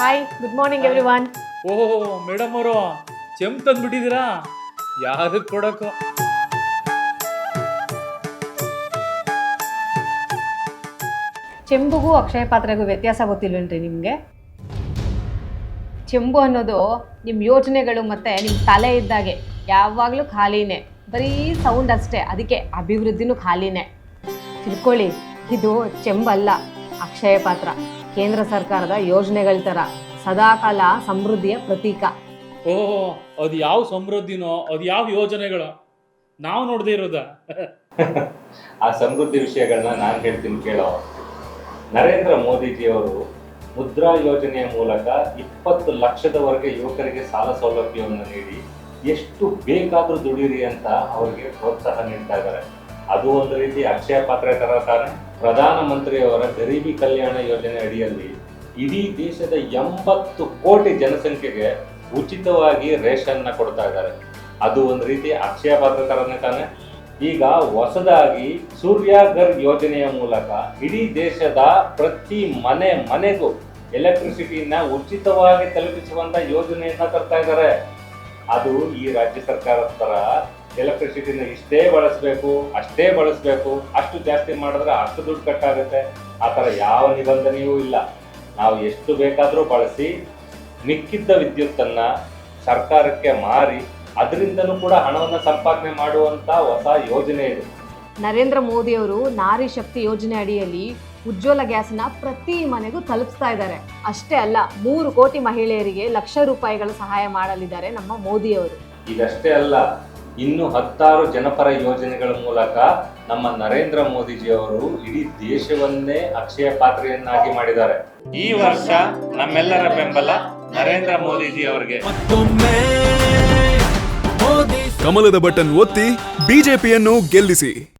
Hi good morning everyone ಓಹೋ madam ಅವರು ಚೆಮ್ ತಂದ್ಬಿಟ್ಟಿದ್ದೀರಾ? ಯಾರು ಕೊಡಕ್ಕೋ ಚೆಂಬುಗೂ ಅಕ್ಷಯ ಪಾತ್ರೆಗೂ ವ್ಯತ್ಯಾಸ ಗೊತ್ತಿಲ್ವೇನ್ರಿ ನಿಮಗೆ? ಚೆಂಬು ಅನ್ನೋದು ನಿಮ್ಮ ಯೋಚನೆಗಳು ಮತ್ತು ನಿಮ್ಮ ತಲೆ ಇದ್ದಾಗೆ ಯಾವಾಗಲೂ ಖಾಲಿನೇ. ಬರೀ ಸೌಂಡ್ ಅಷ್ಟೇ ಅದಕ್ಕೆ ಅಭಿವೃದ್ಧಿನೂ ಖಾಲಿನೇ. ತಿಳ್ಕೊಳ್ಳಿ ಇದು ಚೆಂಬಲ್ಲ ಅಕ್ಷಯ ಪಾತ್ರ. ಕೇಂದ್ರ ಸರ್ಕಾರದ ಯೋಜನೆಗಳ ತರ ಸದಾಕಾಲ ಸಮೃದ್ಧಿಯ ಪ್ರತೀಕ. ಓಹೋ ಅದು ಯಾವ ಸಮೃದ್ಧಿನೋ ಅದು ಯಾವ ಯೋಜನೆಗಳು? ನಾವು ನೋಡದೇ ಇರೋದ. ಆ ಸಮೃದ್ಧಿ ವಿಷಯಗಳನ್ನ ನಾನು ಹೇಳ್ತೀನಿ ಕೇಳೋ. ನರೇಂದ್ರ ಮೋದಿಜಿಯವರು ಮುದ್ರಾ ಯೋಜನೆಯ ಮೂಲಕ ಇಪ್ಪತ್ತು ಲಕ್ಷದವರೆಗೆ ಯುವಕರಿಗೆ ಸಾಲ ಸೌಲಭ್ಯವನ್ನು ನೀಡಿ ಎಷ್ಟು ಬೇಕಾದರೂ ದುಡೀರಿ ಅಂತ ಅವರಿಗೆ ಪ್ರೋತ್ಸಾಹ ನೀಡ್ತಾ ಇದ್ದಾರೆ. ಅದು ಒಂದು ರೀತಿ ಅಕ್ಷಯ ಪಾತ್ರೆ ತರ ತಾನೆ. ಪ್ರಧಾನಮಂತ್ರಿಯವರ ಗರೀಬಿ ಕಲ್ಯಾಣ ಯೋಜನೆ ಅಡಿಯಲ್ಲಿ ಇಡೀ ದೇಶದ ಎಂಬತ್ತು ಕೋಟಿ ಜನಸಂಖ್ಯೆಗೆ ಉಚಿತವಾಗಿ ರೇಷನ್ನ ಕೊಡ್ತಾ ಇದ್ದಾರೆ. ಅದು ಒಂದು ರೀತಿ ಅಕ್ಷಯ ಪಾತ್ರ ತರನೇ ತಾನೆ. ಈಗ ಹೊಸದಾಗಿ ಸೂರ್ಯಾಘರ್ ಯೋಜನೆಯ ಮೂಲಕ ಇಡೀ ದೇಶದ ಪ್ರತಿ ಮನೆ ಮನೆಗೂ ಎಲೆಕ್ಟ್ರಿಸಿಟಿಯನ್ನ ಉಚಿತವಾಗಿ ತಲುಪಿಸುವಂತ ಯೋಜನೆಯನ್ನ ತರ್ತಾ ಇದ್ದಾರೆ. ಅದು ಈ ರಾಜ್ಯ ಸರ್ಕಾರದ ತರ ಎಲೆಕ್ಟ್ರಿಸಿಟಿನ ಇಷ್ಟೇ ಬಳಸಬೇಕು, ಅಷ್ಟೇ ಬಳಸಬೇಕು, ಅಷ್ಟು ಜಾಸ್ತಿ ಮಾಡಿದ್ರೆ ಅಷ್ಟು ದುಡ್ಡು ಕಟ್ಟಾಗುತ್ತೆ. ಆ ಥರ ಯಾವ ನಿಬಂಧನೆಯೂ ಇಲ್ಲ. ನಾವು ಎಷ್ಟು ಬೇಕಾದರೂ ಬಳಸಿ, ಮಿಕ್ಕಿದ್ದ ವಿದ್ಯುತ್ತನ್ನು ಸರ್ಕಾರಕ್ಕೆ ಮಾರಿ, ಅದರಿಂದನೂ ಕೂಡ ಹಣವನ್ನು ಸಂಪಾದನೆ ಮಾಡುವಂಥ ಹೊಸ ಯೋಜನೆ ಇದು. ನರೇಂದ್ರ ಮೋದಿಯವರು ನಾರಿ ಶಕ್ತಿ ಯೋಜನೆ ಅಡಿಯಲ್ಲಿ ಉಜ್ವಲ ಗ್ಯಾಸ್ನ ಪ್ರತಿ ಮನೆಗೂ ತಲುಪಿಸ್ತಾ ಇದ್ದಾರೆ. ಅಷ್ಟೇ ಅಲ್ಲ ಮೂರು ಕೋಟಿ ಮಹಿಳೆಯರಿಗೆ ಲಕ್ಷ ರೂಪಾಯಿಗಳ ಸಹಾಯ ಮಾಡಲಿದ್ದಾರೆ ನಮ್ಮ ಮೋದಿಯವರು. ಇದಷ್ಟೇ ಅಲ್ಲ ಇನ್ನು ಹತ್ತಾರು ಜನಪರ ಯೋಜನೆಗಳ ಮೂಲಕ ನಮ್ಮ ನರೇಂದ್ರ ಮೋದಿಜಿಯವರು ಇಡೀ ದೇಶವನ್ನೇ ಅಕ್ಷಯ ಪಾತ್ರೆಯನ್ನಾಗಿ ಮಾಡಿದ್ದಾರೆ. ಈ ವರ್ಷ ನಮ್ಮೆಲ್ಲರ ಬೆಂಬಲ ನರೇಂದ್ರ ಮೋದಿಜಿ ಅವರಿಗೆ ಕಮಲದ ಬಟನ್ ಒತ್ತಿ ಬಿಜೆಪಿಯನ್ನು ಗೆಲ್ಲಿಸಿ.